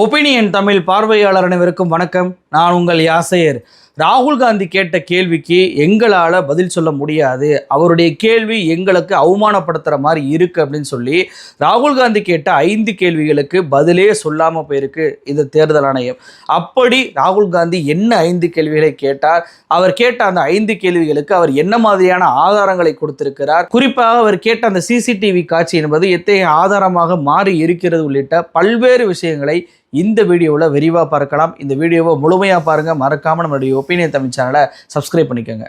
Opinion Tamil பார்வையாளர் அனைவருக்கும் வணக்கம். நான் உங்கள் யாசையர். ராகுல் காந்தி கேட்ட கேள்விக்கு எங்களால் பதில் சொல்ல முடியாது. அவருடைய கேள்வி எங்களுக்கு அவமானப்படுத்துகிற மாதிரி இருக்குது அப்படின்னு சொல்லி ராகுல் காந்தி கேட்ட ஐந்து கேள்விகளுக்கு பதிலே சொல்லாமல் போயிருக்கு இந்த தேர்தல் ஆணையம். அப்படி ராகுல் காந்தி என்ன ஐந்து கேள்விகளை கேட்டார்? அவர் கேட்ட அந்த ஐந்து கேள்விகளுக்கு அவர் என்ன மாதிரியான ஆதாரங்களை கொடுத்திருக்கிறார்? குறிப்பாக அவர் கேட்ட அந்த சிசிடிவி காட்சி என்பது எத்தகைய ஆதாரமாக மாறி இருக்கிறது உள்ளிட்ட பல்வேறு விஷயங்களை இந்த வீடியோவில் விரிவாக பார்க்கலாம். இந்த வீடியோவை முழுமையாக பாருங்கள் மறக்காமல் நம்மளுடைய ஒப்பீனியன் தமிழ் சேனலை சப்ஸ்கிரைப் பண்ணிக்கோங்க.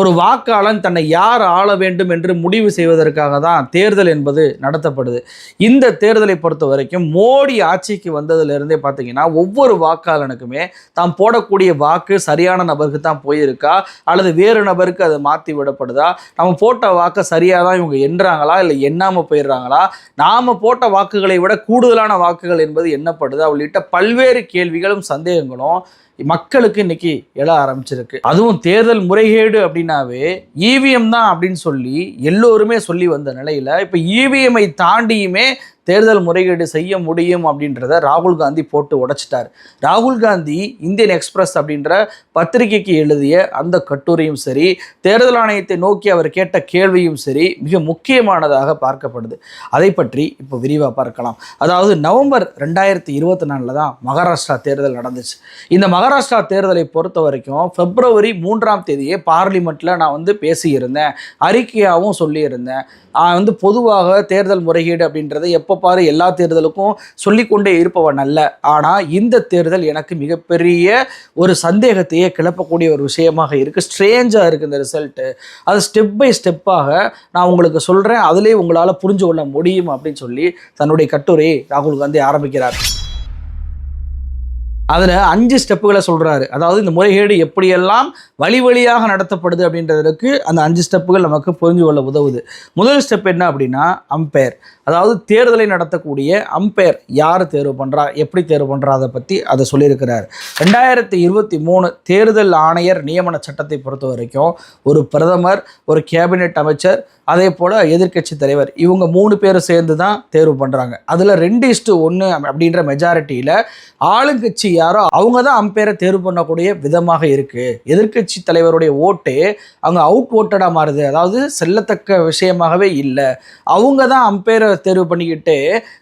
ஒரு வாக்காளன் தன்னை யார் ஆள வேண்டும் என்று முடிவு செய்வதற்காக தான் தேர்தல் என்பது நடத்தப்படுது. இந்த தேர்தலை பொறுத்த வரைக்கும் மோடி ஆட்சிக்கு வந்ததுலேருந்தே பார்த்தீங்கன்னா ஒவ்வொரு வாக்காளனுக்குமே தாம் போடக்கூடிய வாக்கு சரியான நபருக்கு தான் போயிருக்கா? அல்லது வேறு நபருக்கு அது மாற்றி விடப்படுதா? நம்ம போட்ட வாக்கை சரியாக தான் இவங்க எண்ணுறாங்களா இல்லை எண்ணாமல் போயிடுறாங்களா? நாம் போட்ட வாக்குகளை விட கூடுதலான வாக்குகள் என்பது எண்ணப்படுதா. உள்ளிட்ட பல்வேறு கேள்விகளும் சந்தேகங்களும் மக்களுக்கு இன்னைக்கு எழ ஆரம்பிச்சிருக்கு. அதுவும் தேர்தல் முறைகேடு அப்படின்னாவே இவிஎம் தான் அப்படின்னு சொல்லி எல்லோருமே சொல்லி வந்த நிலையில இப்போ இவிஎம்ஐ தாண்டியுமே தேர்தல் முறைகேடு செய்ய முடியும் அப்படின்றத ராகுல் காந்தி போட்டு உடைச்சிட்டார். ராகுல் காந்தி இந்தியன் எக்ஸ்பிரஸ் அப்படின்ற பத்திரிகைக்கு எழுதிய அந்த கட்டுரையும் சரி தேர்தல் ஆணையத்தை நோக்கி அவர் கேட்ட கேள்வியும் சரி மிக முக்கியமானதாக பார்க்கப்படுது. அதை பற்றி இப்போ விரிவாக பார்க்கலாம். அதாவது நவம்பர் ரெண்டாயிரத்தி இருபத்தி நாலில் தான் மகாராஷ்டிரா தேர்தல் நடந்துச்சு. இந்த மகாராஷ்டிரா தேர்தலை பொறுத்த வரைக்கும் பிப்ரவரி மூன்றாம் தேதியே பார்லிமெண்ட்டில் நான் வந்து பேசியிருந்தேன் அறிக்கையாகவும் சொல்லியிருந்தேன். நான் வந்து பொதுவாக தேர்தல் முறைகேடு அப்படின்றத எப்போ பாரு எல்லா தேர்தலுக்கும் சொல்லிக்கொண்டே இருப்பவன் அல்ல. ஆனால் இந்த தேர்தல் எனக்கு மிகப்பெரிய ஒரு சந்தேகத்தையே கிளப்பக்கூடிய ஒரு விஷயமாக இருக்குது ஸ்ட்ரேஞ்சாக இருக்குது இந்த ரிசல்ட்டு அது ஸ்டெப் பை ஸ்டெப்பாக நான் உங்களுக்கு சொல்கிறேன் அதிலே உங்களால் புரிஞ்சு கொள்ள முடியும் அப்படின்னு சொல்லி தன்னுடைய கட்டுரையை ராகுல் காந்தி ஆரம்பிக்கிறார். அதில் அஞ்சு ஸ்டெப்புகளை சொல்கிறாரு அதாவது இந்த முறைகேடு எப்படியெல்லாம் வழி வழியாக நடத்தப்படுது அப்படின்றதுக்கு அந்த அஞ்சு ஸ்டெப்புகள் நமக்கு புரிஞ்சு கொள்ள உதவுது. முதல் ஸ்டெப் என்ன அப்படின்னா அம்பையர் அதாவது தேர்தலை நடத்தக்கூடிய அம்பையர் யார் தேர்வு பண்ணுறா எப்படி தேர்வு பண்ணுறா அதை பற்றி அதை சொல்லியிருக்கிறார். ரெண்டாயிரத்தி இருபத்தி மூணு தேர்தல் ஆணையர் நியமன சட்டத்தை பொறுத்த வரைக்கும் ஒரு பிரதமர் ஒரு கேபினெட் அமைச்சர் அதே போல் எதிர்க்கட்சி தலைவர் இவங்க மூணு பேரும் சேர்ந்து தான் தேர்வு பண்ணுறாங்க அதில் ரெண்டு இஸ்டு ஒன்று அப்படின்ற மெஜாரிட்டியில் ஆளுங்கட்சி யாரோ அவங்க தான் அம்பையரை தேர்வு பண்ணக்கூடிய விதமாக இருக்குது எதிர்க்கட்சி தலைவருடைய ஓட்டு அவங்க அவுட் ஓட்டடாக மாறுது. அதாவது செல்லத்தக்க விஷயமாகவே இல்லை. அவங்க தான் அம்பையரை தேர்வு பண்ணிக்கிட்டு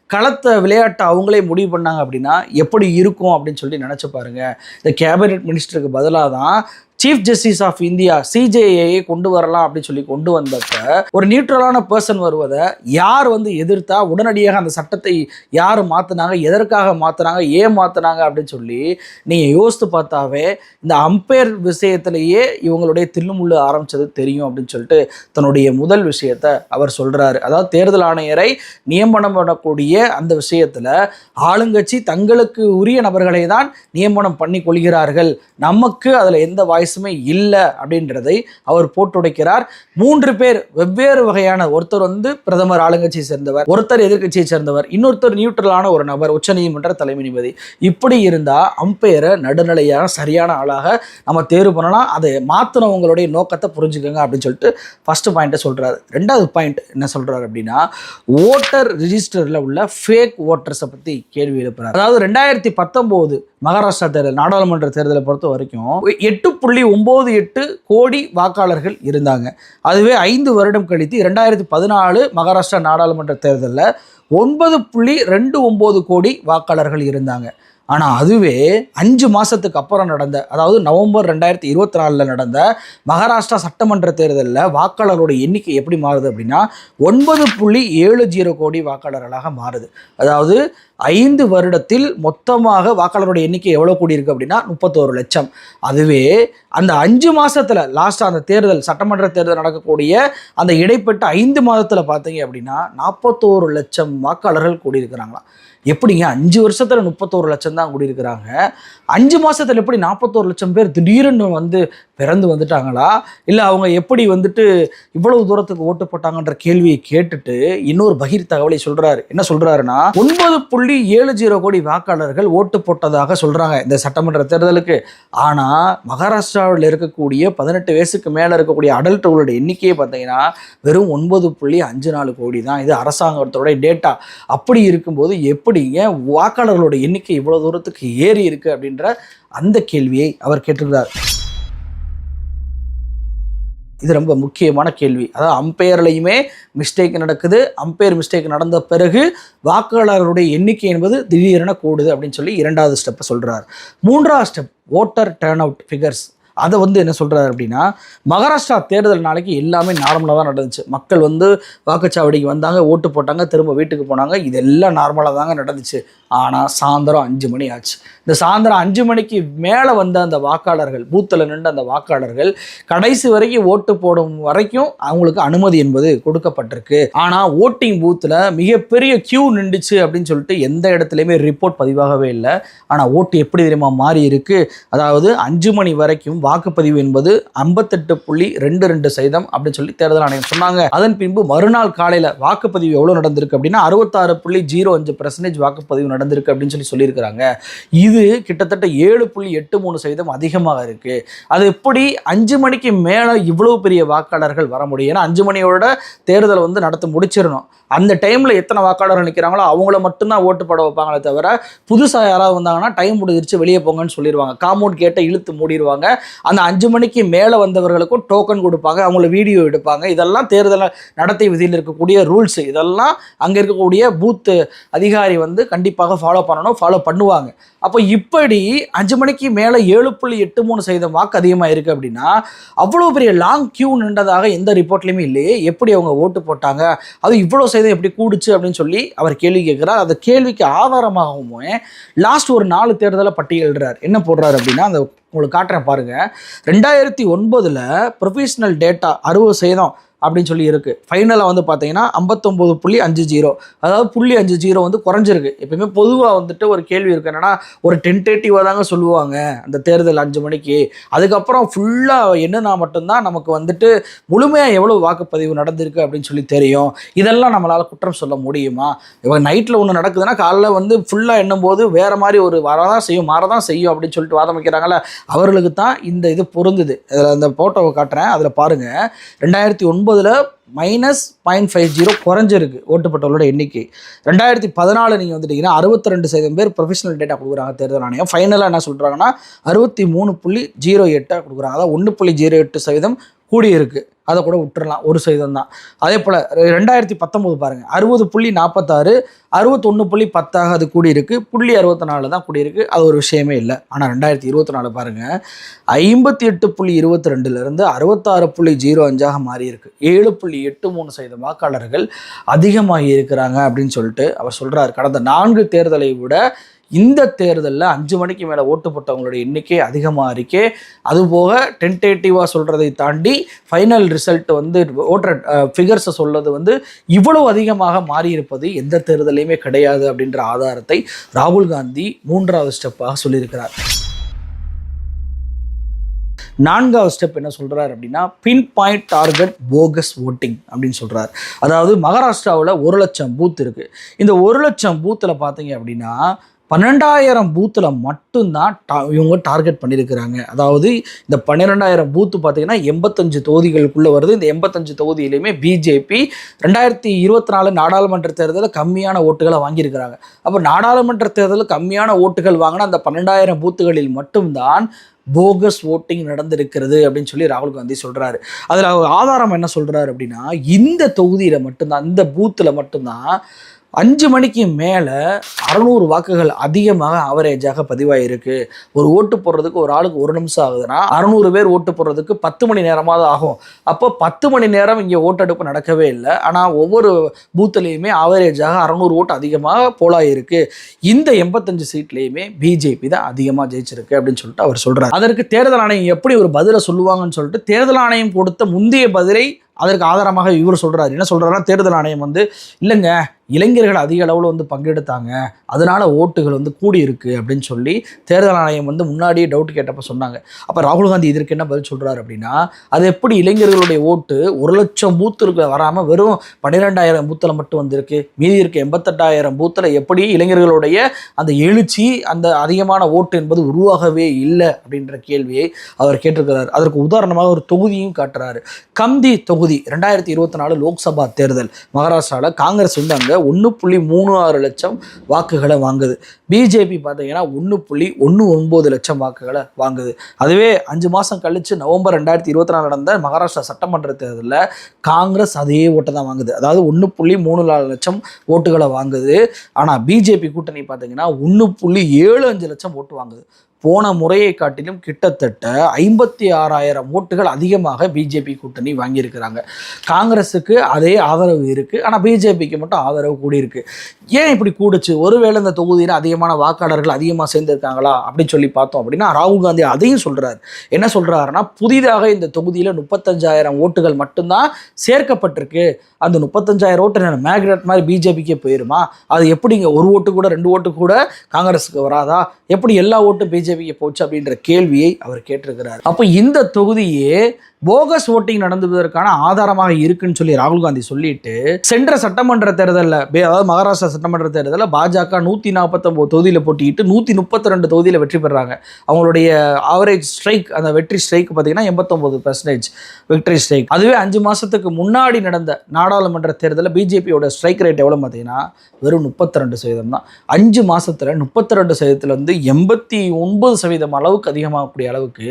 களத்தை விளையாட்டை அவங்களே முடிவு பண்ணாங்க அப்படின்னா எப்படி இருக்கும் அப்படின்னு சொல்லி நினச்சி பாருங்க. இந்த கேபினெட் மினிஸ்டருக்கு பதிலாக தான் chief justice of India CJI கொண்டு வரலாம் அப்படின்னு சொல்லி கொண்டு வந்தப்ப ஒரு நியூட்ரலான பர்சன் வருவதை யார் வந்து எதிர்த்தா உடனடியாக அந்த சட்டத்தை யார் மாற்றினாங்க எதற்காக மாற்றினாங்க ஏன் மாற்றினாங்க அப்படின்னு சொல்லி நீங்கள் யோசித்து பார்த்தாவே இந்த அம்பையர் விஷயத்திலேயே இவங்களுடைய தில்லுமுள்ளு ஆரம்பிச்சது தெரியும் அப்படின்னு சொல்லிட்டு தன்னுடைய முதல் விஷயத்தை அவர் சொல்கிறாரு அதாவது தேர்தல் ஆணையரை நியமனம் பண்ணக்கூடிய அந்த விஷயத்தில் ஆளுங்கட்சி தங்களுக்கு உரிய நபர்களை தான் நியமனம் பண்ணி கொள்கிறார்கள். நமக்கு அதில் எந்த வாய்ஸ் வித்தியாசமே இல்லை அப்படின்றதை அவர் போட்டுடைக்கிறார். மூன்று பேர் வெவ்வேறு வகையான ஒருத்தர் வந்து பிரதமர் ஆளுங்கட்சியை சேர்ந்தவர் ஒருத்தர் எதிர்கட்சியை சேர்ந்தவர் இன்னொருத்தர் நியூட்ரலான ஒரு நபர் உச்சநீதிமன்ற தலைமை நீதிபதி. இப்படி இருந்தால் அம்பையரை நடுநிலையாக சரியான ஆளாக நம்ம தேர்வு பண்ணலாம். அதை மாற்றினவங்களுடைய நோக்கத்தை புரிஞ்சுக்கோங்க அப்படின்னு சொல்லிட்டு ஃபர்ஸ்ட் பாயிண்ட்டை சொல்கிறாரு ரெண்டாவது பாயிண்ட் என்ன சொல்கிறாரு அப்படின்னா ஓட்டர் ரிஜிஸ்டரில் உள்ள ஃபேக் ஓட்டர்ஸை பற்றி கேள்வி எழுப்புறாரு. அதாவது ரெண்டாயிரத்தி பத்தொம்போது மகாராஷ்டிரா தேர்தல் நாடாளுமன்ற தேர்தலை பொறுத்த வரைக்கும் எட்டு புள்ளி ஒம்பது எட்டு கோடி வாக்காளர்கள் இருந்தாங்க. அதுவே ஐந்து வருடம் கழித்து இரண்டாயிரத்தி பதினாலு மகாராஷ்டிரா நாடாளுமன்ற தேர்தலில் ஒன்பது புள்ளி ரெண்டு ஒம்பது கோடி வாக்காளர்கள் இருந்தாங்க. ஆனால் அதுவே அஞ்சு மாதத்துக்கு அப்புறம் நடந்த அதாவது நவம்பர் ரெண்டாயிரத்தி இருபத்தி நாலில் நடந்த மகாராஷ்டிரா சட்டமன்ற தேர்தலில் வாக்காளரோட எண்ணிக்கை எப்படி மாறுது அப்படின்னா ஒன்பது புள்ளி ஏழு ஜீரோ கோடி வாக்காளர்களாக மாறுது. அதாவது ஐந்து வருடத்தில் மொத்தமாக வாக்காளரோட எண்ணிக்கை எவ்வளோ கூடி இருக்குது அப்படின்னா முப்பத்தோரு லட்சம். அதுவே அந்த அஞ்சு மாதத்தில் லாஸ்ட்டாக அந்த தேர்தல் சட்டமன்ற தேர்தல் நடக்கக்கூடிய அந்த இடைப்பட்ட ஐந்து மாதத்தில் பார்த்தீங்க அப்படின்னா நாற்பத்தோரு லட்சம் வாக்காளர்கள் கூடியிருக்கிறாங்களாம். எப்படிங்க? அஞ்சு வருஷத்தில் முப்பத்தோரு லட்சம் தான் கூடியிருக்கிறாங்க. அஞ்சு மாதத்தில் எப்படி நாற்பத்தோரு லட்சம் பேர் திடீர்னு வந்து பிறந்து வந்துட்டாங்களா? இல்லை அவங்க எப்படி வந்துட்டு இவ்வளவு தூரத்துக்கு ஓட்டு போட்டாங்கன்ற கேள்வியை கேட்டுட்டு இன்னொரு பகிர் தகவலை சொல்றாரு. என்ன சொல்றாருன்னா ஒன்பது புள்ளி ஏழு ஜீரோ கோடி வாக்காளர்கள் ஓட்டு போட்டதாக சொல்றாங்க இந்த சட்டமன்ற தேர்தலுக்கு. ஆனால் மகாராஷ்டிராவில் இருக்கக்கூடிய பதினெட்டு வயசுக்கு மேலே இருக்கக்கூடிய அடல்ட்டுகளோட எண்ணிக்கையை பார்த்தீங்கன்னா வெறும் ஒன்பது புள்ளி அஞ்சு நாலு கோடி தான். இது அரசாங்கத்தோடைய டேட்டா அப்படி இருக்கும்போது எப்படிங்க வாக்காளர்களோட எண்ணிக்கை இவ்வளோ தூரத்துக்கு ஏறி இருக்கு அப்படின்ற அந்த கேள்வியை அவர் கேட்டிருக்கிறார். இது ரொம்ப முக்கியமான கேள்வி. அதாவது அம்பையர்லையுமே மிஸ்டேக் நடக்குது. அம்பையர் மிஸ்டேக் நடந்த பிறகு வாக்காளர்களுடைய எண்ணிக்கை என்பது திடீரென கூடுது அப்படின்னு சொல்லி இரண்டாவது ஸ்டெப்பை சொல்கிறார் மூன்றாவது step voter turnout figures அதை வந்து என்ன சொல்கிறார் அப்படின்னா மகாராஷ்டிரா தேர்தல் நாளைக்கு எல்லாமே நார்மலாக தான் நடந்துச்சு. மக்கள் வந்து வாக்குச்சாவடிக்கு வந்தாங்க ஓட்டு போட்டாங்க திரும்ப வீட்டுக்கு போனாங்க. இதெல்லாம் நார்மலாக தாங்க நடந்துச்சு. ஆனால் சாயந்தரம் அஞ்சு மணி ஆச்சு. இந்த சாயந்தரம் அஞ்சு மணிக்கு மேலே வந்த அந்த வாக்காளர்கள் பூத்தில் நின்று அந்த வாக்காளர்கள் கடைசி வரைக்கும் ஓட்டு போடும் வரைக்கும் அவங்களுக்கு அனுமதி என்பது கொடுக்கப்பட்டிருக்கு. ஆனால் ஓட்டிங் பூத்தில் மிகப்பெரிய கியூ நின்றுச்சு அப்படின்னு சொல்லிட்டு எந்த இடத்துலையுமே ரிப்போர்ட் பதிவாகவே இல்லை. ஆனால் ஓட்டு எப்படி தெரியுமா மாறி இருக்கு? அதாவது அஞ்சு மணி வரைக்கும் வாக்குப்பதிவு என்பது ஐம்பத்தெட்டு புள்ளி ரெண்டு ரெண்டு சதம் அப்படின்னு சொல்லி தேர்தல் ஆணையம் சொன்னாங்க. அதன் பின்பு மறுநாள் காலையில் வாக்குப்பதிவு எவ்வளோ நடந்திருக்கு அப்படின்னா அறுபத்தாறு புள்ளி ஜீரோ அஞ்சு பர்சன்டேஜ் வாக்குப்பதிவு நடந்திருக்கு அப்படின்னு சொல்லி சொல்லியிருக்கிறாங்க. இது இது கிட்டத்தட்ட ஏழு புள்ளி எட்டு மூணு சதவீதம் அதிகமாக இருக்கு. அது எப்படி அஞ்சு மணிக்கு மேலே இவ்வளவு பெரிய வாக்காளர்கள் வர முடியும்? ஏன்னா அஞ்சு மணியோட தேர்தலை வந்து நடத்த முடிச்சிடணும். அந்த டைமில் எத்தனை வாக்காளர்கள் நிற்கிறாங்களோ அவங்கள மட்டும்தான் ஓட்டு போட வைப்பாங்களே தவிர புதுசாக யாராவது வந்தாங்கன்னா டைம் முடிஞ்சிருச்சு வெளியே போங்கன்னு சொல்லிடுவாங்க காம்பவுண்ட் கேட்டை இழுத்து மூடிடுவாங்க. அந்த அஞ்சு மணிக்கு மேலே வந்தவர்களுக்கும் டோக்கன் கொடுப்பாங்க. அவங்கள வீடியோ எடுப்பாங்க. இதெல்லாம் தேர்தல் நடத்தை விதியில் இருக்கக்கூடிய ரூல்ஸ் இதெல்லாம் அங்கே இருக்கக்கூடிய பூத்து அதிகாரி வந்து கண்டிப்பாக ஃபாலோ பண்ணணும் ஃபாலோ பண்ணுவாங்க. அப்போ இப்படி அஞ்சு மணிக்கு மேலே ஏழு புள்ளி எட்டு மூணு சதவீதம் வாக்கு அதிகமாக இருக்குது அப்படின்னா அவ்வளோ பெரிய லாங் கியூ நின்றதாக எந்த ரிப்போர்ட்லையுமே இல்லையே. எப்படி அவங்க ஓட்டு போட்டாங்க? அது இவ்வளோ சதவீதம் எப்படி கூடுச்சு அப்படின்னு சொல்லி அவர் கேள்வி கேட்குறார். அந்த கேள்விக்கு ஆதாரமாகவும் லாஸ்ட் ஒரு நாலு தேர்தலை பட்டியலிடுறார் என்ன போடுறாரு அப்படின்னா அந்த உங்களுக்கு காட்டுறேன் பாருங்கள் ரெண்டாயிரத்தி ஒன்பதில் ப்ரொஃபஷனல் டேட்டா அறுபது சதவீதம் அப்படின்னு சொல்லி இருக்குது ஃபைனலாக வந்து பார்த்தீங்கன்னா ஐம்பத்தொம்போது புள்ளி அஞ்சு ஜீரோ அதாவது புள்ளி அஞ்சு ஜீரோ வந்து குறைஞ்சிருக்கு. எப்பயுமே பொதுவாக வந்துட்டு ஒரு கேள்வி இருக்கு. என்னன்னா ஒரு டென்டேட்டிவாக தாங்க சொல்லுவாங்க அந்த தேர்தல் அஞ்சு மணிக்கு. அதுக்கப்புறம் ஃபுல்லாக என்னன்னா மட்டும்தான் நமக்கு வந்துட்டு முழுமையாக எவ்வளோ வாக்குப்பதிவு நடந்திருக்கு அப்படின்னு சொல்லி தெரியும். இதெல்லாம் நம்மளால் குற்றம் சொல்ல முடியுமா? இப்போ நைட்டில் ஒன்று நடக்குதுன்னா காலைல வந்து ஃபுல்லாக எண்ணும்போது வேறு மாதிரி ஒரு வரதான் செய்யும் மாறதான் செய்யும் அப்படின்னு சொல்லிட்டு வாதம் வைக்கிறாங்களே அவர்களுக்கு தான் இந்த இது பொருந்துது. அதில் அந்த ஃபோட்டோவை காட்டுறேன். அதில் பாருங்கள் ரெண்டாயிரத்தி ஒன்பது பத்தொம்போதில் மைனஸ் பாயிண்ட் ஃபைவ் ஜீரோ குறைஞ்சிருக்கு ஓட்டுப்பட்டவர்களோட எண்ணிக்கை. ரெண்டாயிரத்தி பதினாலு நீங்கள் வந்துட்டீங்கன்னா அறுபத்தி ரெண்டு சதவீதம் பேர் ப்ரொஃபஷனல் டேட்டா கொடுக்குறாங்க தேர்தல் ஆணையம். ஃபைனலாக என்ன சொல்கிறாங்கன்னா அறுபத்தி மூணு புள்ளி ஜீரோ எட்டாக கொடுக்குறாங்க. அதாவது ஒன்று புள்ளி ஜீரோ எட்டு சதவீதம் கூடியிருக்கு. அதை கூட விட்டுறலாம். ஒரு சதவீதம் தான். அதே போல் ரெண்டாயிரத்தி பத்தொம்போது பாருங்கள் அறுபது புள்ளி நாற்பத்தாறு அறுபத்தொன்று புள்ளி பத்தாக அது கூடியிருக்கு. புள்ளி அறுபத்தி நாலு தான் கூடியிருக்கு. அது ஒரு விஷயமே இல்லை. ஆனால் ரெண்டாயிரத்தி இருபத்தி நாலு பாருங்கள் ஐம்பத்தி எட்டு புள்ளி இருபத்தி ரெண்டுலேருந்து அறுபத்தாறு புள்ளி ஜீரோ அஞ்சாக மாறியிருக்கு. ஏழு புள்ளி எட்டு மூணு சதவீத வாக்காளர்கள் அதிகமாகி இருக்கிறாங்க அப்படின்னு சொல்லிட்டு அவர் சொல்கிறார் கடந்த நான்கு தேர்தலை விட இந்த தேர்தலில் அஞ்சு மணிக்கு மேலே ஓட்டு போட்டவங்களோட எண்ணிக்கை அதிகமாக இருக்கே. அதுபோக டென்டேட்டிவாக சொல்கிறதை தாண்டி ஃபைனல் ரிசல்ட் வந்து ஓட்டர் ஃபிகர்ஸை சொல்வது வந்து இவ்வளவு அதிகமாக மாறியிருப்பது எந்த தேர்தலையுமே கிடையாது அப்படின்ற ஆதாரத்தை ராகுல் காந்தி மூன்றாவது ஸ்டெப்பாக சொல்லியிருக்கிறார். நான்காவது ஸ்டெப் என்ன சொல்கிறார் அப்படின்னா pinpoint target focus voting அப்படின்னு சொல்கிறார் அதாவது மகாராஷ்டிராவில் ஒரு லட்சம் பூத் இருக்குது இந்த ஒரு லட்சம் பூத்தில் பார்த்தீங்க அப்படின்னா பன்னெண்டாயிரம் பூத்தில் மட்டும்தான் டா இவங்க டார்கெட் பண்ணியிருக்கிறாங்க அதாவது இந்த பன்னிரெண்டாயிரம் பூத்து பார்த்தீங்கன்னா எண்பத்தஞ்சு தொகுதிகளுக்குள்ளே வருது. இந்த எண்பத்தஞ்சு தொகுதியிலையுமே பிஜேபி ரெண்டாயிரத்தி இருபத்தி நாலு நாடாளுமன்ற தேர்தலில் கம்மியான ஓட்டுகளை வாங்கியிருக்கிறாங்க. அப்போ நாடாளுமன்ற தேர்தலில் கம்மியான ஓட்டுகள் வாங்கின அந்த பன்னெண்டாயிரம் பூத்துகளில் மட்டும்தான் போகஸ் ஓட்டிங் நடந்திருக்கிறது அப்படின்னு சொல்லி ராகுல் காந்தி சொல்கிறாரு அதில் அவர் ஆதாரம் என்ன சொல்கிறாரு அப்படின்னா இந்த தொகுதியில் மட்டும்தான் இந்த பூத்தில் மட்டும்தான் அஞ்சு மணிக்கு மேலே அறநூறு வாக்குகள் அதிகமாக ஆவரேஜாக பதிவாயிருக்கு. ஒரு ஓட்டு போடுறதுக்கு ஒரு ஆளுக்கு ஒரு நிமிஷம் ஆகுதுன்னா அறநூறு பேர் ஓட்டு போடுறதுக்கு பத்து மணி நேரமாக தான் ஆகும். அப்போ பத்து மணி நேரம் இங்கே ஓட்டெடுப்பு நடக்கவே இல்லை. ஆனால் ஒவ்வொரு பூத்துலேயுமே ஆவரேஜாக அறநூறு ஓட்டு அதிகமாக போலாயிருக்கு. இந்த எண்பத்தஞ்சு சீட்லேயுமே பிஜேபி தான் அதிகமாக ஜெயிச்சிருக்கு அப்படின்னு சொல்லிட்டு அவர் சொல்கிறார் அதற்கு தேர்தல் ஆணையம் எப்படி ஒரு பதிலை சொல்லுவாங்கன்னு சொல்லிட்டு தேர்தல் ஆணையம் கொடுத்த முந்தைய பதிலை அதற்கு ஆதாரமாக இவர் சொல்கிறார் என்ன சொல்கிறாருன்னா தேர்தல் ஆணையம் வந்து இல்லைங்க இளைஞர்கள் அதிக அளவில் வந்து பங்கெடுத்தாங்க. அதனால ஓட்டுகள் வந்து கூடி இருக்கு அப்படின்னு சொல்லி தேர்தல் ஆணையம் வந்து முன்னாடியே டவுட் கேட்டப்ப சொன்னாங்க. அப்போ ராகுல் காந்தி இதற்கு என்ன பதில் சொல்கிறார் அப்படின்னா அது எப்படி இளைஞர்களுடைய ஓட்டு ஒரு லட்சம் பூத்துக்கு வராமல் வெறும் பன்னிரெண்டாயிரம் பூத்தில் மட்டும் வந்திருக்கு. மீதி இருக்க எண்பத்தெட்டாயிரம் பூத்தில் எப்படி இளைஞர்களுடைய அந்த எழுச்சி அந்த அதிகமான ஓட்டு என்பது உருவாகவே இல்லை? அப்படின்ற கேள்வியை அவர் கேட்டிருக்கிறார். அதற்கு உதாரணமாக ஒரு தொகுதியும் காட்டுறாரு. கம்தி தொகுதி ரெண்டாயிரத்தி இருபத்தி நாலு லோக்சபா தேர்தல். மகாராஷ்டிராவில் காங்கிரஸ் வந்து அங்கே ஒன்று புள்ளி மூணு ஆறு லட்சம் வாக்குகளை வாங்குது. பிஜேபி பார்த்தீங்கன்னா ஒன்று புள்ளி ஒன்று ஒன்பது லட்சம் வாக்குகளை வாங்குது. அதுவே அஞ்சு மாதம் கழித்து நவம்பர் ரெண்டாயிரத்தி இருபத்தி நாலு நடந்த மகாராஷ்டிரா சட்டமன்ற தேர்தலில் காங்கிரஸ் அதே ஓட்டை தான் வாங்குது. அதாவது ஒன்று புள்ளி மூணு நாலு லட்சம் ஓட்டுகளை வாங்குது. ஆனால் பிஜேபி கூட்டணி பார்த்தீங்கன்னா ஒன்று புள்ளி ஏழு அஞ்சு லட்சம் ஓட்டு வாங்குது. போன முறையை காட்டிலும் கிட்டத்தட்ட ஐம்பத்தி ஆறாயிரம் ஓட்டுகள் அதிகமாக பிஜேபி கூட்டணி வாங்கியிருக்கிறாங்க. காங்கிரஸுக்கு அதே ஆதரவு இருக்குது ஆனால் பிஜேபிக்கு மட்டும் ஆதரவு கூடியிருக்கு. ஏன் இப்படி கூடுச்சு? ஒருவேளை இந்த தொகுதியில் அதிகமான வாக்காளர்கள் அதிகமாக சேர்ந்துருக்காங்களா? அப்படின்னு சொல்லி பார்த்தோம் அப்படின்னா ராகுல் காந்தி அதையும் சொல்கிறார் என்ன சொல்கிறாருன்னா புதிதாக இந்த தொகுதியில் முப்பத்தஞ்சாயிரம் ஓட்டுகள் மட்டும்தான் சேர்க்கப்பட்டிருக்கு. அந்த முப்பத்தஞ்சாயிரம் ஓட்டு என்ன மேக்னெட் மாதிரி பிஜேபிக்கே போயிருமா? அது எப்படிங்க ஒரு ஓட்டு கூட ரெண்டு ஓட்டு கூட காங்கிரஸுக்கு வராதா? எப்படி எல்லா ஓட்டும் பிஜேபிக்கு போச்சு அப்படின்ற கேள்வியை அவர் கேட்டிருக்கிறார். அப்போ இந்த தொகுதியே போகஸ் ஓட்டிங் நடந்துவதற்கான ஆதாரமாக இருக்குன்னு சொல்லி ராகுல் காந்தி சொல்லிட்டு சென்ற சட்டமன்ற தேர்தலில் அதாவது மகாராஷ்டிரா சட்டமன்ற தேர்தலில் பாஜக நூற்றி நாற்பத்தொம்போது தொகுதியில் போட்டிட்டு நூற்றி முப்பத்தி ரெண்டு தொகுதியில் வெற்றி பெறாங்க. அவங்களுடைய ஆவரேஜ் ஸ்ட்ரைக் அந்த வெற்றி ஸ்ட்ரைக் பார்த்தீங்கன்னா எண்பத்தொம்போது பர்சன்டேஜ் வெற்றி ஸ்ட்ரைக் அதுவே அஞ்சு மாதத்துக்கு முன்னாடி நடந்த நாடாளுமன்ற தேர்தலில் பிஜேபியோட ஸ்ட்ரைக் ரேட் எவ்வளோ பார்த்தீங்கன்னா வெறும் முப்பத்தி ரெண்டு சதவீதம் தான். அஞ்சு மாதத்தில் முப்பத்தி ரெண்டு சதவீதத்தில் வந்து எண்பத்தி ஒன்பது சதவீதம் அளவுக்கு அதிகமாகக்கூடிய அளவுக்கு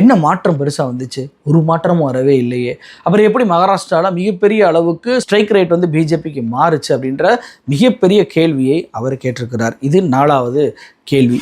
என்ன மாற்றம் பெருசாக வந்துச்சு? ஒரு மாற்றமும் வரவே இல்லையே. அப்புறம் எப்படி மகாராஷ்டிராவில் மிகப்பெரிய அளவுக்கு ஸ்ட்ரைக் ரேட் வந்து பிஜேபிக்கு மாறுச்சு அப்படின்ற மிகப்பெரிய கேள்வியை அவர் கேட்டிருக்கிறார். இது நாலாவது கேள்வி.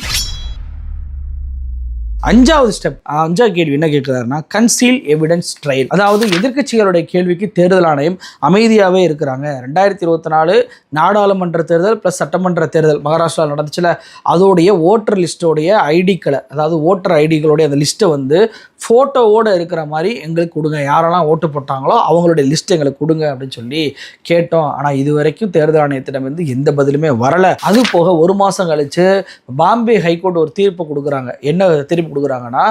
அஞ்சாவது ஸ்டெப் அஞ்சாவது கேள்வி என்ன கேட்கிறாருன்னா கன்சீல் எவிடன்ஸ் ட்ரையல் அதாவது எதிர்கட்சிகளுடைய கேள்விக்கு தேர்தல் ஆணையம் அமைதியாகவே இருக்கிறாங்க. ரெண்டாயிரத்தி இருபத்தி நாலு நாடாளுமன்ற தேர்தல் ப்ளஸ் சட்டமன்ற தேர்தல் மகாராஷ்டிராவில் நடந்துச்சுல அதோடைய ஓட்டர் லிஸ்ட்டோடைய ஐடிக்களை அதாவது ஓட்டர் ஐடிகளுடைய அந்த லிஸ்ட்டை வந்து ஃபோட்டோவோடு இருக்கிற மாதிரி எங்களுக்கு கொடுங்க. யாரெல்லாம் ஓட்டு போட்டாங்களோ அவங்களுடைய லிஸ்ட் எங்களுக்கு கொடுங்க அப்படின்னு சொல்லி கேட்டோம். ஆனால் இது வரைக்கும் தேர்தல் ஆணையத்திடம் வந்து எந்த பதிலுமே வரலை. அது போக ஒரு மாதம் கழித்து பாம்பே ஹைகோர்ட் ஒரு தீர்ப்பு கொடுக்குறாங்க. என்ன தீர்ப்பு கொடுக்குறாங்கன்னா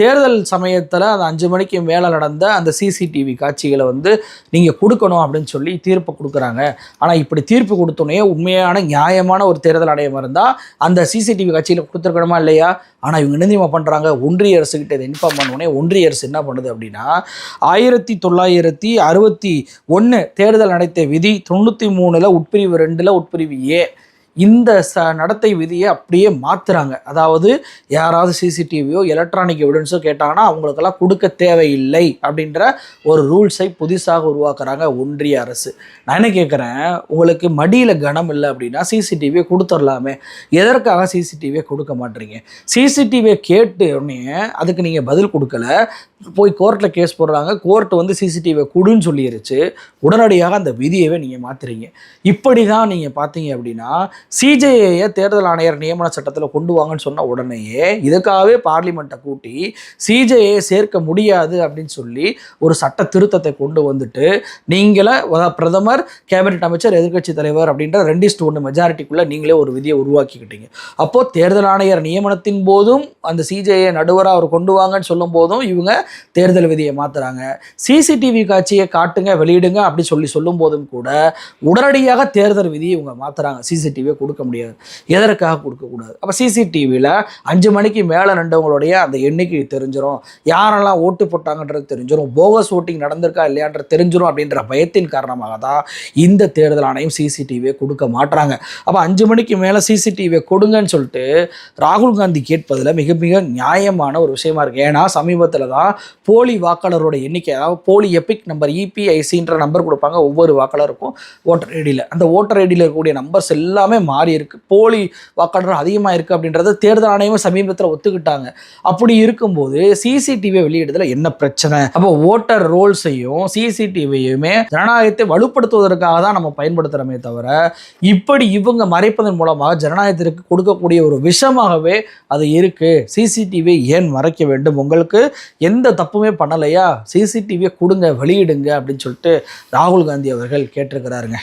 தேர்தல் சமயத்தில் அந்த அஞ்சு மணிக்கு மேலே நடந்த அந்த சிசிடிவி காட்சிகளை வந்து நீங்கள் கொடுக்கணும் அப்படின்னு சொல்லி தீர்ப்பு கொடுக்குறாங்க. ஆனால் இப்படி தீர்ப்பு கொடுத்தோன்னே உண்மையான நியாயமான ஒரு தேர்தல் அடையம் இருந்தால் அந்த சிசிடிவி காட்சியில் கொடுத்துருக்கணுமா இல்லையா? ஆனால் இவங்க என்ன பண்ணுறாங்க ஒன்றிய அரசுக்கிட்ட இதை இன்ஃபார்ம் பண்ணோடனே ஒன்றிய அரசு என்ன பண்ணுது அப்படின்னா ஆயிரத்தி தொள்ளாயிரத்தி அறுபத்தி ஒன்று தேர்தல் நடத்த விதி தொண்ணூற்றி மூணில் உட்பிரிவு ரெண்டில் உட்பிரிவு ஏ இந்த ச நடத்தை விதியை அப்படியே மாற்றுறாங்க அதாவது யாராவது சிசிடிவியோ எலக்ட்ரானிக் எவிடன்ஸோ கேட்டாங்கன்னா அவங்களுக்கெல்லாம் கொடுக்க தேவையில்லை அப்படின்ற ஒரு ரூல்ஸை புதுசாக உருவாக்குறாங்க ஒன்றிய அரசு. நான் என்ன கேட்குறேன் உங்களுக்கு மடியில் கனம் இல்லை அப்படின்னா சிசிடிவியை கொடுத்துடலாமே. எதற்காக சிசிடிவியை கொடுக்க மாட்டீங்க? சிசிடிவியை கேட்டு உடனே அதுக்கு நீங்கள் பதில் கொடுக்கல. போய் கோர்ட்டில் கேஸ் போடுறாங்க. கோர்ட் வந்து சிசிடிவியை கொடுன்னு சொல்லிருச்சு. உடனடியாக அந்த விதியவே நீங்கள் மாற்றுறீங்க இப்படி தான் நீங்கள் பார்த்தீங்க அப்படின்னா சிஜேஏயை தேர்தல் ஆணையர் நியமன சட்டத்தில் கொண்டு வாங்கன்னு சொன்ன உடனேயே இதுக்காகவே பார்லிமெண்ட்டை கூட்டி சிஜேஏ சேர்க்க முடியாது அப்படின்னு சொல்லி ஒரு சட்ட திருத்தத்தை கொண்டு வந்துட்டு நீங்களே பிரதமர் கேபினெட் அமைச்சர் எதிர்க்கட்சி தலைவர் அப்படின்ற ரெண்டிஸ்ட் ஒன்று மெஜாரிட்டிக்குள்ளே நீங்களே ஒரு விதியை உருவாக்கிக்கிட்டீங்க. அப்போது தேர்தல் ஆணையர் நியமனத்தின் போதும் அந்த சிஜேஏ நடுவராக அவர் கொண்டு வாங்கன்னு சொல்லும் போதும் இவங்க தேர்தல் விதியை மாற்றுறாங்க சிசிடிவி காட்சியை காட்டுங்க வெளியிடுங்க அப்படி சொல்லி சொல்லும் போதும் கூட உடனடியாக தேர்தல் விதியை இவங்க மாற்றுறாங்க சிசிடிவி கொடுக்க முடியாது. எதற்காக கொடுக்கக்கூடாது? அப்போ சிசிடிவியில் அஞ்சு மணிக்கு மேலே நின்றவங்களுடைய அந்த எண்ணிக்கை தெரிஞ்சிடும் யாரெல்லாம் ஓட்டு போட்டாங்கன்றது தெரிஞ்சிடும் போகஸ் ஓட்டிங் நடந்திருக்கா இல்லையான்றது தெரிஞ்சிடும் அப்படின்ற பயத்தின் காரணமாக தான் இந்த தேர்தல் ஆணையம் சிசிடிவியை கொடுக்க மாட்டுறாங்க அப்போ அஞ்சு மணிக்கு மேலே சிசிடிவியை கொடுங்கன்னு சொல்லிட்டு ராகுல் காந்தி கேட்பதில் மிக மிக நியாயமான ஒரு விஷயமா இருக்கு. ஏன்னா சமீபத்தில் தான் போலி வாக்காளரோட எண்ணிக்கை அதாவது போலி எபிக் நம்பர் இபிஐசின்ற நம்பர் கொடுப்பாங்க. ஒவ்வொரு வாக்காளருக்கும் ஓட்டர் ஐடியில் அந்த ஓட்டர் ஐடியில் இருக்கக்கூடிய நம்பர்ஸ் எல்லாமே மாறி இருக்கு. போலி வாக்காளர்கள் அதிகமாக இருக்குது அப்படின்றத தேர்தல் ஆணையமும் சமீபத்தில் ஒத்துக்கிட்டாங்க. அப்படி இருக்கும்போது சிசிடிவியை வெளியிடுறதுல என்ன பிரச்சனை? அப்போ ஓட்டர் ரோல்ஸையும் சிசிடிவியுமே ஜனநாயகத்தை வலுப்படுத்துவதற்காக தான் நம்ம பயன்படுத்துகிறோமே தவிர இப்படி இவங்க மறைப்பதன் மூலமாக ஜனநாயகத்திற்கு கொடுக்கக்கூடிய ஒரு விஷமாகவே அது இருக்கு. சிசிடிவி ஏன் மறைக்க வேண்டும்? உங்களுக்கு எந்த தப்புமே பண்ணலையா? சிசிடிவியை கொடுங்க வெளியிடுங்க அப்படின்னு சொல்லிட்டு ராகுல் காந்தி அவர்கள் கேட்டிருக்கிறாருங்க.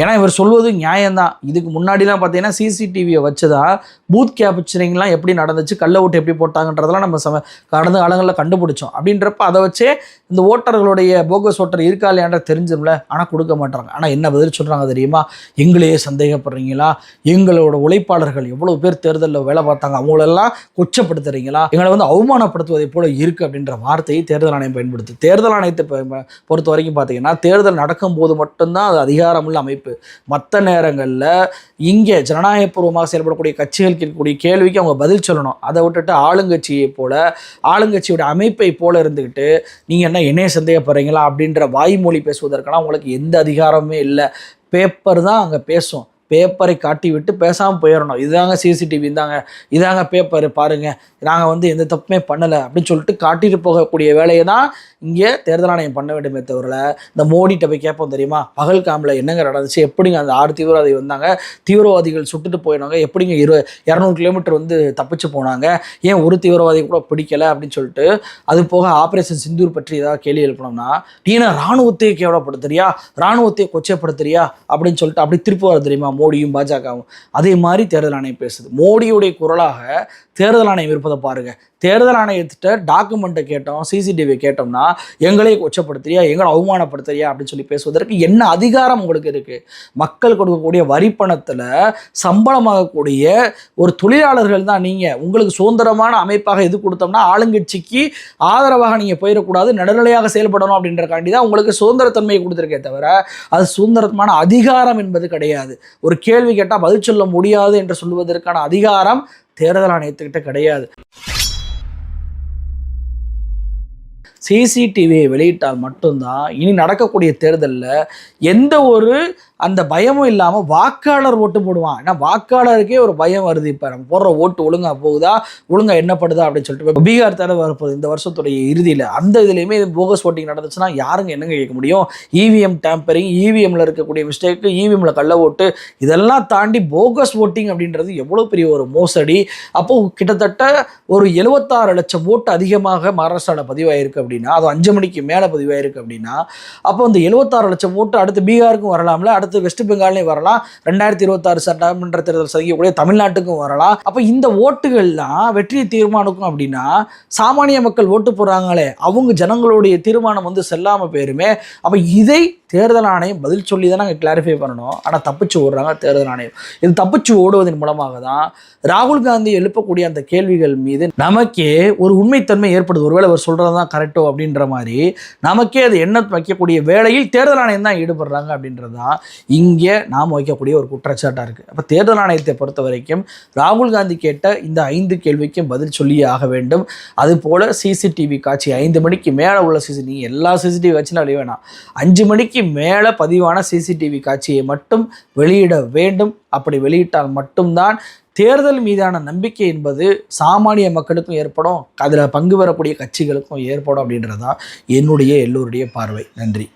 ஏன்னா இவர் சொல்வது நியாயம்தான். இதுக்கு முன்னாடிலாம் பார்த்தீங்கன்னா சிசிடிவியை வச்சு தான் பூத் கேப்சரிங்லாம் எப்படி நடந்துச்சு கள்ள ஓட்டு எப்படி போட்டாங்கன்றதெல்லாம் நம்ம சம கடந்த காலங்களில் கண்டுபிடிச்சோம். அப்படின்றப்ப அதை வச்சே இந்த ஓட்டர்களுடைய போகஸ் ஓட்டர் இருக்கா இல்லையான்ற தெரிஞ்சிரும்ல. ஆனால் கொடுக்க மாட்டாங்க. ஆனால் என்ன பதில் சொல்கிறாங்க தெரியுமா? எங்களையே சந்தேகப்படுறீங்களா? எங்களோட உழைப்பாளர்கள் எவ்வளோ பேர் தேர்தலில் வேலை பார்த்தாங்க அவங்களெல்லாம் கொச்சப்படுத்துறீங்களா? எங்களை வந்து அவமானப்படுத்துவதை போல இருக்குது அப்படின்ற வார்த்தையை தேர்தல் ஆணையம் பயன்படுத்து தேர்தல் ஆணையத்தை பொறுத்த வரைக்கும் பார்த்தீங்கன்னா தேர்தல் நடக்கும்போது மட்டும்தான் அது அதிகாரமுள்ள அமைப்பு. மற்ற நேரங்களில் இங்கே ஜனநாயகபூர்வமாக செயல்படக்கூடிய கட்சிகள் கேட்கக்கூடிய கேள்விக்கு அவங்க பதில் சொல்லணும். அதை விட்டுட்டு ஆளுங்கட்சியை போல ஆளுங்கட்சியோட அமைப்பை போல இருந்துக்கிட்டு நீங்கள் என்ன என்னைய சந்தேகப்படுறீங்களா அப்படின்ற வாய்மொழி பேசுவதற்கெல்லாம் உங்களுக்கு எந்த அதிகாரமே இல்லை. பேப்பர் தான் அங்கே பேசும். பேப்பரை காட்டி விட்டு பேசாமல் போயிடணும். இதாங்க சிசிடிவி இந்தாங்க. இதாங்க பேப்பர் பாருங்கள் நாங்கள் வந்து எந்த தப்புமே பண்ணலை அப்படின்னு சொல்லிட்டு காட்டிட்டு போகக்கூடிய வேலையை தான் இங்கே தேர்தல் ஆணையம் பண்ண வேண்டுமே தவிர இந்த மோடிட்ட போய் கேட்போம் தெரியுமா? பகல்காமில் என்னங்க நடந்துச்சு? எப்படிங்க அந்த ஆறு தீவிரவாதி வந்தாங்க? தீவிரவாதிகள் சுட்டுட்டு போயினாங்க எப்படிங்க இரு இரநூறு கிலோமீட்டர் வந்து தப்பிச்சு போனாங்க? ஏன் ஒரு தீவிரவாதி கூட பிடிக்கலை அப்படின்னு சொல்லிட்டு அது போக ஆப்ரேஷன் சிந்தூர் பற்றி ஏதாவது கேள்வி எழுப்பணும்னா நீ என்ன ராணுவத்தையே கேவலப்படுத்துறியா? ராணுவத்தையே கொச்சைப்படுத்துறியா? அப்படின்னு சொல்லிட்டு அப்படி திருப்பி வர தெரியுமா? மோடியும் பாஜகவும் அதே மாதிரி தேர்தல் ஆணையம் பேசுது. மோடியுடைய குரலாக தேர்தல் ஆணையம் இருப்பதை பாருங்க. தேர்தல் ஆணையத்திட்ட டாக்குமெண்ட்டை கேட்டோம் சிசிடிவி கேட்டோம்னா எங்களே கொச்சப்படுத்துறியா எங்களை அவமானப்படுத்துறியா அப்படின்னு சொல்லி பேசுவதற்கு என்ன அதிகாரம் உங்களுக்கு இருக்கு? மக்கள் கொடுக்கக்கூடிய வரிப்பணத்தில் சம்பளமாகக்கூடிய ஒரு தொழிலாளர்கள் தான் நீங்கள் உங்களுக்கு சுதந்திரமான அமைப்பாக எது கொடுத்தோம்னா ஆளுங்கட்சிக்கு ஆதரவாக நீங்கள் போயிடக்கூடாது நடுநிலையாக செயல்படணும் அப்படின்றக்காண்டி தான் உங்களுக்கு சுதந்திரத்தன்மையை கொடுத்துருக்கே தவிர அது சுதந்திரமான அதிகாரம் என்பது கிடையாது. ஒரு கேள்வி கேட்டால் பதில் சொல்ல முடியாது என்று சொல்வதற்கான அதிகாரம் தேர்தல் ஆணையத்துக்கிட்ட கிடையாது. சிசிடிவியை வெளியிட்டால் மட்டும்தான் இனி நடக்கக்கூடிய தேர்தலில் எந்த ஒரு அந்த பயமும் இல்லாமல் வாக்காளர் ஓட்டு போடுவான். ஏன்னா வாக்காளருக்கே ஒரு பயம் வருது. இப்போ நம்ம போடுற ஓட்டு ஒழுங்காக போகுதா? ஒழுங்காக என்னப்படுதா அப்படின்னு சொல்லிட்டு இப்போ பீகார் தலைவர் வரப்போகுது. இந்த வருஷத்துடைய இறுதியில். அந்த இதுலேயுமே இது போகஸ் ஓட்டிங் நடந்துச்சுன்னா யாருங்க என்னங்க கேட்க முடியும்? இவிஎம் டேம்பரிங் இவிஎம்மில் இருக்கக்கூடிய மிஸ்டேக்கு இவிஎம்மில் கள்ள ஓட்டு இதெல்லாம் தாண்டி போகஸ் ஓட்டிங் அப்படின்றது எவ்வளோ பெரிய ஒரு மோசடி. அப்போது கிட்டத்தட்ட ஒரு எழுபத்தாறு லட்சம் ஓட்டு அதிகமாக மகாராஷ்டிராவில் பதிவாயிருக்கு அப்படின்னா அது அஞ்சு மணிக்கு மேலே பதிவாயிருக்கு அப்படின்னா அப்போ இந்த எழுபத்தாறு லட்சம் ஓட்டு அடுத்து பீகாருக்கும் வரலாம்ல? அடுத்து வெஸ்ட் பெங்கால்லையும் வரலாம். ரெண்டாயிரத்தி இருபத்தாறு சட்டமன்ற தேர்தல் சந்திக்கக்கூடிய தமிழ்நாட்டுக்கும் வரலாம். அப்போ இந்த ஓட்டுகள்லாம் வெற்றியை தீர்மானிக்கும் அப்படின்னா சாமானிய மக்கள் ஓட்டு போடுறாங்களே. அவங்க ஜனங்களுடைய தீர்மானம் வந்து செல்லாமல் போயிருமே. அப்போ இதை தேர்தல் ஆணையம் பதில் சொல்லி தான் நாங்கள் கிளாரிஃபை பண்ணணும். ஆனால் தப்பிச்சு ஓடுறாங்க தேர்தல் ஆணையம். இது தப்பிச்சு ஓடுவதன் மூலமாக தான் ராகுல் காந்தி எழுப்பக்கூடிய அந்த கேள்விகள் மீது நமக்கே ஒரு உண்மைத்தன்மை ஏற்படுது. ஒருவேளை அவர் சொல்கிறது தான் கரெக்டோ அப்படின்ற மாதிரி நமக்கே அது என்ன வைக்கக்கூடிய வேலையில் தேர்தல் ஆணையம் தான் ஈடுபடுறாங்க அப்படின்றது தான் இங்கே நாம் வைக்கக்கூடிய ஒரு குற்றச்சாட்டாக இருக்குது அப்போ தேர்தல் ஆணையத்தை பொறுத்த வரைக்கும் ராகுல் காந்தி கேட்ட இந்த ஐந்து கேள்விக்கும் பதில் சொல்லியே ஆக வேண்டும். அதுபோல் சிசிடிவி காட்சி ஐந்து மணிக்கு மேலே உள்ள சிசி எல்லா சிசிடிவி காட்சியும் வெளியே வேணாம். அஞ்சு மணிக்கு மேலே பதிவான சிசிடிவி காட்சியை மட்டும் வெளியிட வேண்டும். அப்படி வெளியிட்டால் மட்டும்தான் தேர்தல் மீதான நம்பிக்கை என்பது சாமானிய மக்களுக்கும் ஏற்படும் அதில் பங்கு பெறக்கூடிய கட்சிகளுக்கும் ஏற்படும் அப்படின்றதான் என்னுடைய எல்லோருடைய பார்வை. நன்றி.